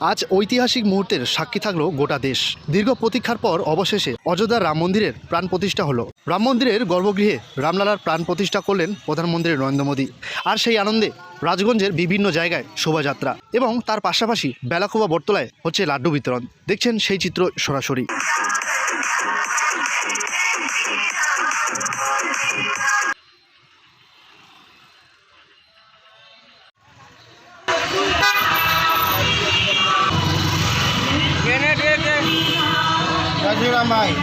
আজ ঐতিহাসিক মুহূর্তের সাক্ষী থাকল গোটা দেশ। দীর্ঘ প্রতীক্ষার পর অবশেষে অযোধ্যার রাম মন্দিরের প্রাণ প্রতিষ্ঠা হলো। রাম মন্দিরের গর্ভগৃহে রামলালার প্রাণ প্রতিষ্ঠা করলেন প্রধানমন্ত্রী নরেন্দ্র মোদী। আর সেই আনন্দে রাজগঞ্জের বিভিন্ন জায়গায় শোভাযাত্রা এবং তার পাশাপাশি বেলাকোবা বটতলায় হচ্ছে লাড্ডু বিতরণ। দেখছেন সেই চিত্র সরাসরি। જય શ્રી રામભાઈ